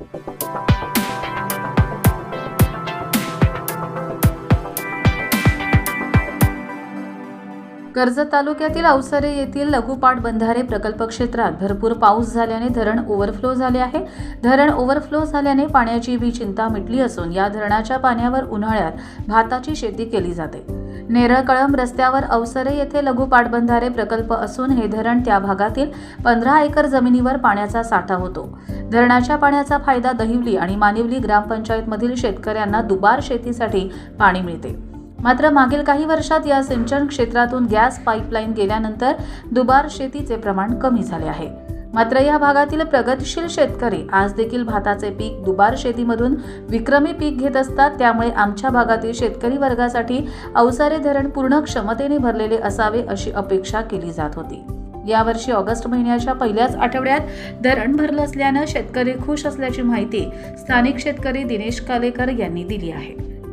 you Karjat तालुक्यातील अवसरे येथील लघुपाट बंधारे प्रकल्प क्षेत्रात भरपूर पाऊस झाल्याने धरण ओव्हरफ्लो झाले आहे. धरण ओव्हरफ्लो झाल्याने पाण्याची भी चिंता मिटली असून या धरणाच्या पाण्यावर उन्हाळ्यात भाताची शेती केली जाते. नेरळ कळंब रस्त्यावर अवसरे येथे लघु पाटबंधारे प्रकल्प असून हे धरण त्या भागातील पंधरा एकर जमिनीवर पाण्याचा साठा होतो. धरणाच्या पाण्याचा फायदा दहिवली आणि मानिवली ग्रामपंचायतमधील शेतकऱ्यांना दुबार शेतीसाठी पाणी मिळते. मात्र मागील काही वर्षात या सिंचन क्षेत्रातून गॅस पाईपलाईन गेल्यानंतर दुबार शेतीचे प्रमाण कमी झाले आहे. मात्र या भागातील प्रगतशील शेतकरी आज देखील भाताचे पीक दुबार शेतीमधून विक्रमी पीक घेत असतात. त्यामुळे आमच्या भागातील शेतकरी वर्गासाठी अवसारे धरण पूर्ण क्षमतेने भरलेले असावे अशी अपेक्षा केली जात होती. यावर्षी ऑगस्ट महिन्याच्या पहिल्याच आठवड्यात धरण भरलं असल्यानं शेतकरी खुश असल्याची माहिती स्थानिक शेतकरी दिनेश कालेकर यांनी दिली आहे.